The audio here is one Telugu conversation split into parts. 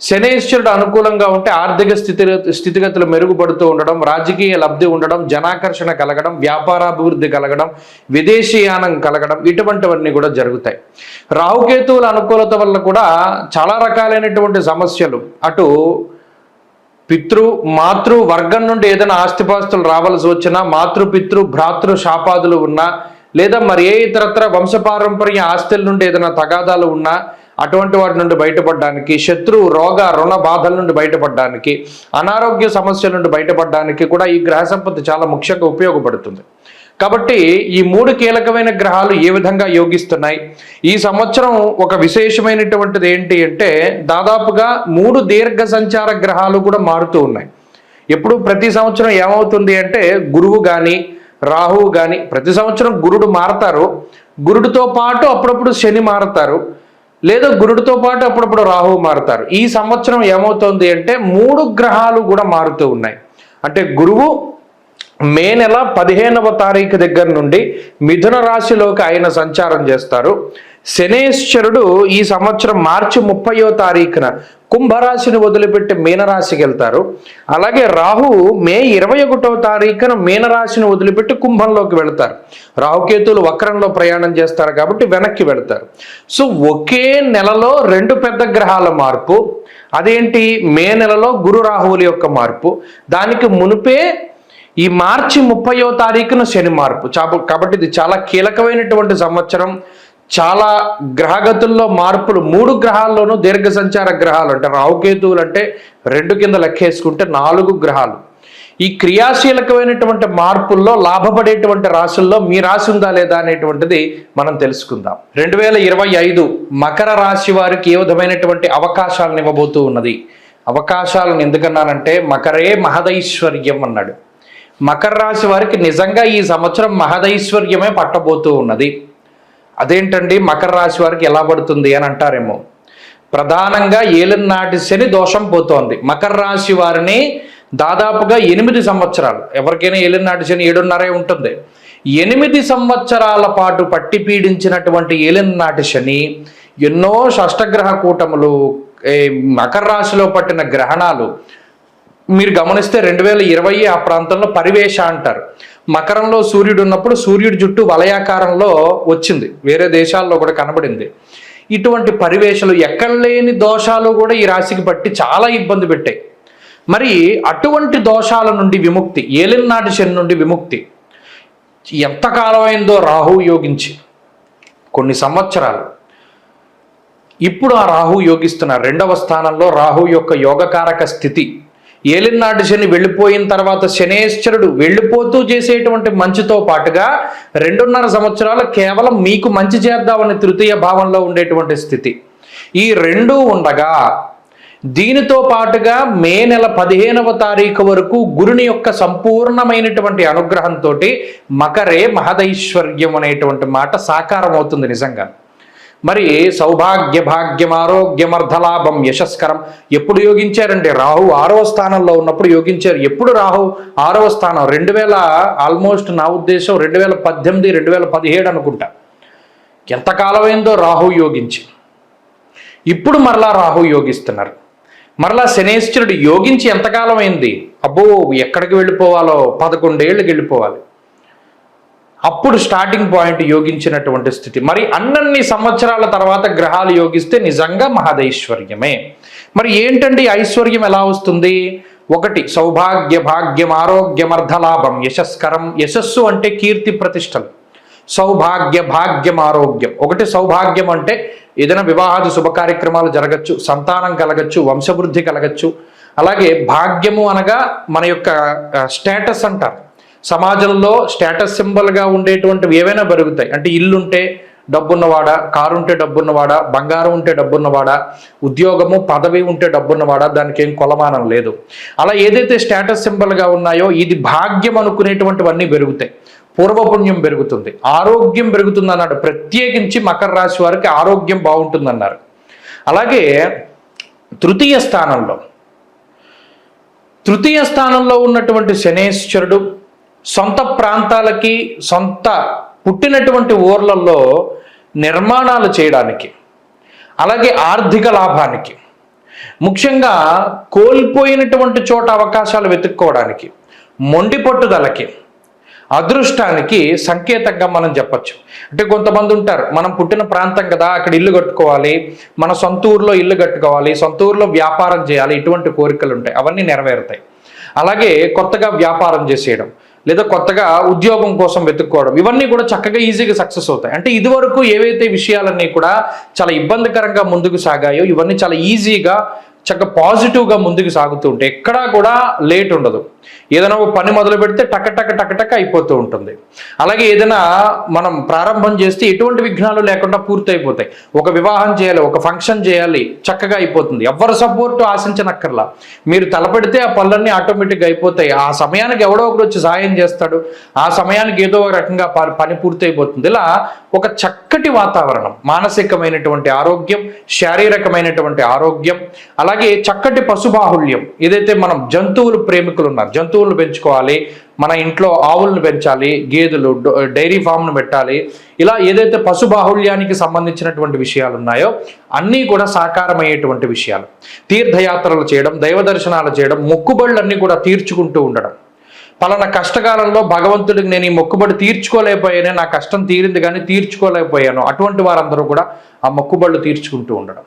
శనేశ్వరుడు అనుకూలంగా ఉంటే ఆర్థిక స్థితి స్థితిగతులు మెరుగుపడుతూ ఉండడం రాజకీయ లబ్ధి ఉండడం జనాకర్షణ కలగడం వ్యాపారాభివృద్ధి కలగడం విదేశీయానం కలగడం ఇటువంటివన్నీ కూడా జరుగుతాయి. రాహుకేతువుల అనుకూలత వల్ల కూడా చాలా రకాలైనటువంటి సమస్యలు. అటు పితృ మాతృ వర్గం నుండి ఏదైనా ఆస్తిపాస్తులు రావాల్సి వచ్చినా మాతృ పితృ భ్రాతృ శాపాదులు ఉన్నా లేదా మరి ఏ ఇతరత్ర వంశపారంపర్య ఆస్తుల నుండి ఏదైనా తగాదాలు ఉన్నా అటువంటి వాటి నుండి బయటపడడానికి శత్రు రోగ రుణ బాధల నుండి బయటపడడానికి అనారోగ్య సమస్యల నుండి బయటపడడానికి కూడా ఈ గ్రహ సంపత్తి చాలా ముఖ్యంగా ఉపయోగపడుతుంది. కాబట్టి ఈ మూడు కీలకమైన గ్రహాలు ఏ విధంగా యోగిస్తున్నాయి? ఈ సంవత్సరం ఒక విశేషమైనటువంటిది ఏంటి అంటే దాదాపుగా మూడు దీర్ఘ సంచార గ్రహాలు కూడా మారుతూ ఉన్నాయి. ఎప్పుడు? ప్రతి సంవత్సరం ఏమవుతుంది అంటే గురువు కానీ రాహువు కానీ ప్రతి సంవత్సరం గురుడు మారతారు. గురుడితో పాటు అప్పుడప్పుడు శని మారతారు. లేదా గురుడితో పాటు అప్పుడప్పుడు రాహువు మారుతారు. ఈ సంవత్సరం ఏమవుతుంది అంటే మూడు గ్రహాలు కూడా మారుతూ ఉన్నాయి. అంటే గురువు మే నెల పదిహేనవ తారీఖు దగ్గర నుండి మిథున రాశిలోకి ఆయన సంచారం చేస్తారు. శనేశ్వరుడు ఈ సంవత్సరం మార్చి ముప్పయో తారీఖున కుంభరాశిని వదిలిపెట్టి మీనరాశికి వెళ్తారు. అలాగే రాహు మే ఇరవై ఒకటవ తారీఖున మీనరాశిని వదిలిపెట్టి కుంభంలోకి వెళ్తారు. రాహుకేతులు వక్రంలో ప్రయాణం చేస్తారు కాబట్టి వెనక్కి వెళ్తారు. సో ఒకే నెలలో రెండు పెద్ద గ్రహాల మార్పు. అదేంటి? మే నెలలో గురు రాహువుల యొక్క మార్పు. దానికి మునిపే ఈ మార్చి ముప్పయో తారీఖున శని మార్పు. చాప కాబట్టి ఇది చాలా కీలకమైనటువంటి సంవత్సరం. చాలా గ్రహగతుల్లో మార్పులు మూడు గ్రహాల్లోనూ దీర్ఘ సంచార గ్రహాలు అంటే రావుకేతువులు అంటే రెండు కింద లెక్కేసుకుంటే నాలుగు గ్రహాలు. ఈ క్రియాశీలకమైనటువంటి మార్పుల్లో లాభపడేటువంటి రాశుల్లో మీ రాశి ఉందా లేదా అనేటువంటిది మనం తెలుసుకుందాం. రెండు వేల ఇరవై ఐదు మకర రాశి వారికి ఏ విధమైనటువంటి అవకాశాలను ఇవ్వబోతూ ఉన్నది? అవకాశాలను ఎందుకన్నానంటే మకరే మహదైశ్వర్యం అన్నాడు. మకర రాశి వారికి నిజంగా ఈ సంవత్సరం మహదైశ్వర్యమే పట్టబోతూ ఉన్నది. అదేంటండి? మకర రాశి వారికి ఎలా పడుతుంది అని అంటారేమో. ప్రధానంగా ఏలినాటి శని దోషం పోతోంది. మకర రాశి వారిని దాదాపుగా ఎనిమిది సంవత్సరాలు ఎవరికైనా ఏలినాటి శని ఏడున్నరే ఉంటుంది. ఎనిమిది సంవత్సరాల పాటు పట్టి పీడించినటువంటి ఏలినాటి శని ఎన్నో షష్టగ్రహ కూటములు మకర రాశిలో పట్టిన గ్రహణాలు మీరు గమనిస్తే రెండు వేల ఇరవై ఆ ప్రాంతంలో పరివేష అంటారు. మకరంలో సూర్యుడు ఉన్నప్పుడు సూర్యుడి జుట్టు వలయాకారంలో వచ్చింది. వేరే దేశాల్లో కూడా కనబడింది. ఇటువంటి పరివేషలు ఎక్కడ లేని దోషాలు కూడా ఈ రాశికి పట్టి చాలా ఇబ్బంది పెట్టాయి. మరి అటువంటి దోషాల నుండి విముక్తి ఏలినాటి శని నుండి విముక్తి ఎంతకాలం అయిందో రాహు యోగించి. కొన్ని సంవత్సరాలు. ఇప్పుడు ఆ రాహు యోగిస్తున్న రెండవ స్థానంలో రాహు యొక్క యోగకారక స్థితి ఏలినాటి శని వెళ్ళిపోయిన తర్వాత శనేశ్వరుడు వెళ్ళిపోతూ చేసేటువంటి మంచితో పాటుగా రెండున్నర సంవత్సరాలు కేవలం మీకు మంచి చేద్దామని తృతీయ భావంలో ఉండేటువంటి స్థితి. ఈ రెండు ఉండగా దీనితో పాటుగా మే నెల పదిహేనవ తారీఖు వరకు గురుని యొక్క సంపూర్ణమైనటువంటి అనుగ్రహంతో మకరే మహదైశ్వర్యం అనేటువంటి మాట సాకారం అవుతుంది నిజంగా. మరి సౌభాగ్య భాగ్యం ఆరోగ్యమర్ధలాభం యశస్కరం ఎప్పుడు యోగించారంటే రాహు ఆరవ స్థానంలో ఉన్నప్పుడు యోగించారు. ఎప్పుడు రాహు ఆరవ స్థానం? రెండు వేల ఆల్మోస్ట్ నా ఉద్దేశం రెండు వేల పద్దెనిమిది రెండు వేల పదిహేడు అనుకుంటా. ఎంతకాలమైందో రాహు యోగించి. ఇప్పుడు మరలా రాహు యోగిస్తున్నారు. మరలా శనేశ్వరుడు యోగించి ఎంతకాలం అయింది అబ్బో ఎక్కడికి వెళ్ళిపోవాలో? పదకొండేళ్ళకి వెళ్ళిపోవాలి. అప్పుడు స్టార్టింగ్ పాయింట్ యోగించినటువంటి స్థితి. మరి అన్నన్ని సంవత్సరాల తర్వాత గ్రహాలు యోగిస్తే నిజంగా మహదైశ్వర్యమే. మరి ఏంటండి ఐశ్వర్యం ఎలా వస్తుంది? ఒకటి సౌభాగ్య భాగ్యం ఆరోగ్యం అర్ధలాభం యశస్కరం. యశస్సు అంటే కీర్తి ప్రతిష్టలు. సౌభాగ్య భాగ్యం ఆరోగ్యం. ఒకటి సౌభాగ్యం అంటే ఏదైనా వివాహాది శుభ కార్యక్రమాలు జరగచ్చు సంతానం కలగచ్చు వంశవృద్ధి కలగచ్చు. అలాగే భాగ్యము అనగా మన యొక్క స్టేటస్ అంటారు. సమాజంలో స్టేటస్ సింబల్గా ఉండేటువంటివి ఏవైనా పెరుగుతాయి. అంటే ఇల్లుంటే డబ్బున్నవాడా కారు ఉంటే డబ్బున్నవాడా బంగారం ఉంటే డబ్బున్నవాడా ఉద్యోగము పదవి ఉంటే డబ్బున్నవాడా దానికి ఏం కొలమానం లేదు. అలా ఏదైతే స్టేటస్ సింబల్గా ఉన్నాయో ఇది భాగ్యం అనుకునేటువంటివన్నీ పెరుగుతాయి. పూర్వపుణ్యం పెరుగుతుంది. ఆరోగ్యం పెరుగుతుంది అన్నాడు ప్రత్యేకించి మకర రాశి వారికి ఆరోగ్యం బాగుంటుంది అన్నారు అలాగే తృతీయ స్థానంలో తృతీయ స్థానంలో ఉన్నటువంటి శనేశ్వరుడు సొంత ప్రాంతాలకి సొంత పుట్టినటువంటి ఊర్లలో నిర్మాణాలు చేయడానికి అలాగే ఆర్థిక లాభానికి ముఖ్యంగా కోల్పోయినటువంటి చోట అవకాశాలు వెతుక్కోవడానికి మొండి పట్టుదలకి అదృష్టానికి సంకేతంగా మనం చెప్పచ్చు. అంటే కొంతమంది ఉంటారు మనం పుట్టిన ప్రాంతం కదా అక్కడ ఇల్లు కట్టుకోవాలి మన సొంత ఊర్లో ఇల్లు కట్టుకోవాలి సొంత ఊర్లో వ్యాపారం చేయాలి ఇటువంటి కోరికలు ఉంటాయి అవన్నీ నెరవేరుతాయి. అలాగే కొత్తగా వ్యాపారం చేసేయడం లేదా కొత్తగా ఉద్యోగం కోసం వెతుక్కోవడం ఇవన్నీ కూడా చక్కగా ఈజీగా సక్సెస్ అవుతాయి. అంటే ఇదివరకు ఏవైతే విషయాలన్నీ కూడా చాలా ఇబ్బందికరంగా ముందుకు సాగాయో ఇవన్నీ చాలా ఈజీగా చక్కగా పాజిటివ్గా ముందుకు సాగుతూ ఉంటే ఎక్కడా కూడా లేట్ ఉండదు. ఏదైనా ఒక పని మొదలు పెడితే టక టక టక టక అయిపోతూ ఉంటుంది. అలాగే ఏదైనా మనం ప్రారంభం చేస్తే ఎటువంటి విఘ్నాలు లేకుండా పూర్తి అయిపోతాయి. ఒక వివాహం చేయాలి ఒక ఫంక్షన్ చేయాలి చక్కగా అయిపోతుంది. ఎవరి సపోర్టు ఆశించనక్కర్లా. మీరు తలపెడితే ఆ పనులన్నీ ఆటోమేటిక్గా అయిపోతాయి. ఆ సమయానికి ఎవడో ఒకరు వచ్చి సహాయం చేస్తాడు. ఆ సమయానికి ఏదో ఒక రకంగా ప- పని పూర్తి అయిపోతుంది. ఇలా ఒక చక్కటి వాతావరణం మానసికమైనటువంటి ఆరోగ్యం శారీరకమైనటువంటి ఆరోగ్యం అలాగే చక్కటి పశుబాహుళ్యం. ఏదైతే మనం జంతువులు ప్రేమికులు ఉన్నారు జంతువులను పెంచుకోవాలి మన ఇంట్లో ఆవులను పెంచాలి గేదెలు డైరీ ఫామ్ను పెట్టాలి ఇలా ఏదైతే పశుబాహుళ్యానికి సంబంధించినటువంటి విషయాలు ఉన్నాయో అన్నీ కూడా సాకారమయ్యేటువంటి విషయాలు. తీర్థయాత్రలు చేయడం దైవ దర్శనాలు చేయడం మొక్కుబళ్ళు అన్నీ కూడా తీర్చుకుంటూ ఉండడం. పలానా కష్టకాలంలో భగవంతుడికి నేను ఈ మొక్కుబడి తీర్చుకోలేకపోయానే నా కష్టం తీరింది కానీ తీర్చుకోలేకపోయాను. అటువంటి వారందరూ కూడా ఆ మొక్కుబళ్ళు తీర్చుకుంటూ ఉండడం.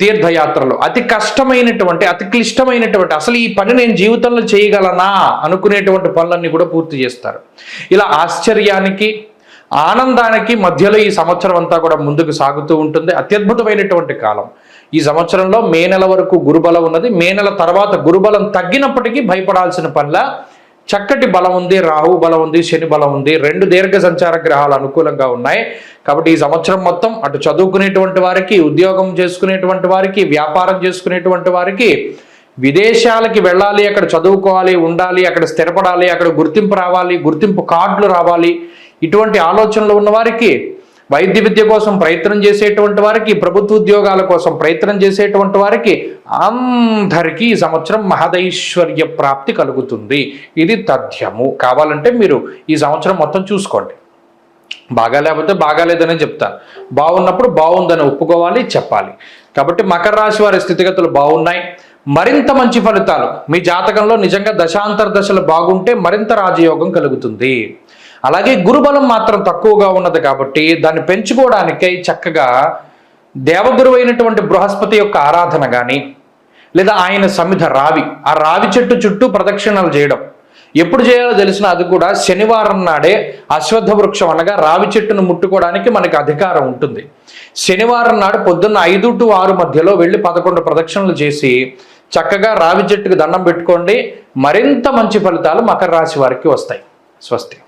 తీర్థయాత్రలు. అతి కష్టమైనటువంటి అతి క్లిష్టమైనటువంటి అసలు ఈ పని నేను జీవితంలో చేయగలనా అనుకునేటువంటి పనులన్నీ కూడా పూర్తి చేస్తారు. ఇలా ఆశ్చర్యానికి ఆనందానికి మధ్యలో ఈ సంవత్సరం అంతా కూడా ముందుకు సాగుతూ ఉంటుంది. అత్యద్భుతమైనటువంటి కాలం. ఈ సంవత్సరంలో మే నెల వరకు గురుబలం ఉన్నది. మే నెల తర్వాత గురుబలం తగ్గినప్పటికీ భయపడాల్సిన పనిలా చక్కటి బలం ఉంది రాహు బలం ఉంది శని బలం ఉంది. రెండు దీర్ఘ సంచార గ్రహాలు అనుకూలంగా ఉన్నాయి. కాబట్టి ఈ సంవత్సరం మొత్తం అటు చదువుకునేటువంటి వారికి ఉద్యోగం చేసుకునేటువంటి వారికి వ్యాపారం చేసుకునేటువంటి వారికి విదేశాలకి వెళ్ళాలి అక్కడ చదువుకోవాలి ఉండాలి అక్కడ స్థిరపడాలి అక్కడ గుర్తింపు రావాలి గుర్తింపు కార్డులు రావాలి ఇటువంటి ఆలోచనలు ఉన్న వారికి వైద్య విద్య కోసం ప్రయత్నం చేసేటువంటి వారికి ప్రభుత్వ ఉద్యోగాల కోసం ప్రయత్నం చేసేటువంటి వారికి అందరికీ ఈ సంవత్సరం మహదైశ్వర్య ప్రాప్తి కలుగుతుంది. ఇది తథ్యము. కావాలంటే మీరు ఈ సంవత్సరం మొత్తం చూసుకోండి. బాగా లేకపోతే బాగాలేదని చెప్తాను బాగున్నప్పుడు బాగుందని ఒప్పుకోవాలి చెప్పాలి. కాబట్టి మకర రాశి వారి స్థితిగతులు బాగున్నాయి. మరింత మంచి ఫలితాలు. మీ జాతకంలో నిజంగా దశాంతర దశలు బాగుంటే మరింత రాజయోగం కలుగుతుంది. అలాగే గురుబలం మాత్రం తక్కువగా ఉన్నది కాబట్టి దాన్ని పెంచుకోవడానికై చక్కగా దేవగురు అయినటువంటి బృహస్పతి యొక్క ఆరాధన కానీ లేదా ఆయన సమిధ రావి ఆ రావి చెట్టు చుట్టూ ప్రదక్షిణలు చేయడం. ఎప్పుడు చేయాలో తెలిసిన అది కూడా శనివారం నాడే అశ్వత్థ వృక్షం అనగా రావి చెట్టును ముట్టుకోవడానికి మనకి అధికారం ఉంటుంది. శనివారం నాడు పొద్దున్న ఐదు టు ఆరు మధ్యలో వెళ్ళి పదకొండు ప్రదక్షిణలు చేసి చక్కగా రావి చెట్టుకు దండం పెట్టుకోండి. మరింత మంచి ఫలితాలు మకర రాశి వారికి వస్తాయి. స్వస్తి.